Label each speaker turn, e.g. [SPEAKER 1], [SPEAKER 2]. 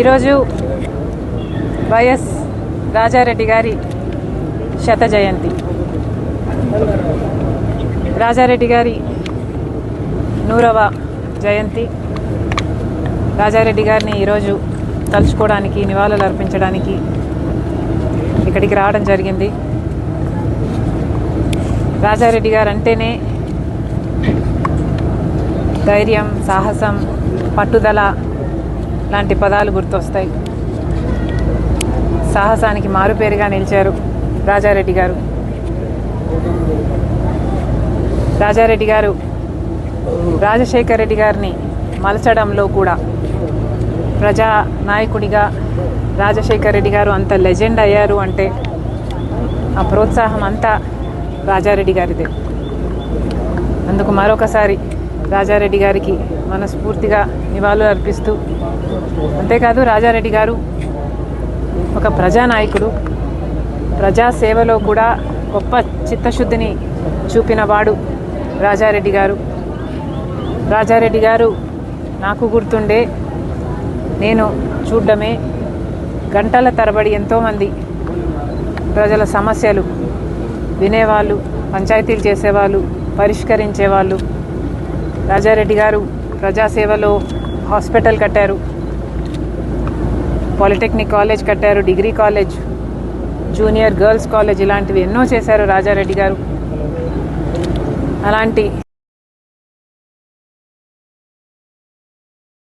[SPEAKER 1] ఈరోజు వైఎస్ రాజారెడ్డి గారి శత జయంతి. రాజారెడ్డి గారి నూరవ జయంతి. రాజారెడ్డి గారిని ఈరోజు తలుచుకోవడానికి నివాళులు అర్పించడానికి ఇక్కడికి రావడం జరిగింది. రాజారెడ్డి గారు అంటేనే ధైర్యం సాహసం పట్టుదల లాంటి పదాలు గుర్తొస్తాయి. సాహసానికి మారుపేరుగా నిలిచారు రాజారెడ్డి గారు. రాజారెడ్డి గారు రాజశేఖర్ రెడ్డి గారిని మలచడంలో కూడా ప్రజా నాయకుడిగా రాజశేఖర్ రెడ్డి గారు అంత లెజెండ్ అయ్యారు అంటే ఆ ప్రోత్సాహం అంతా రాజారెడ్డి గారిదే. అందుకు మరొకసారి రాజారెడ్డి గారికి మనస్ఫూర్తిగా నివాళులు అర్పిస్తూ అంతేకాదు రాజారెడ్డి గారు ఒక ప్రజానాయకుడు. ప్రజా సేవలో కూడా గొప్ప చిత్తశుద్ధిని చూపినవాడు రాజారెడ్డి గారు. రాజారెడ్డి గారు నాకు గుర్తుండే నేను చూడడమే గంటల తరబడి ఎంతోమంది ప్రజల సమస్యలు వినేవాళ్ళు పంచాయతీలు చేసేవాళ్ళు పరిష్కరించేవాళ్ళు రాజారెడ్డి గారు ప్రజాసేవలో హాస్పిటల్ కట్టారు. పాలిటెక్నిక్ కాలేజ్ కట్టారు degree college junior girls college ఇలాంటివి ఎన్నో చేశారు రాజారెడ్డి గారు. అలాంటి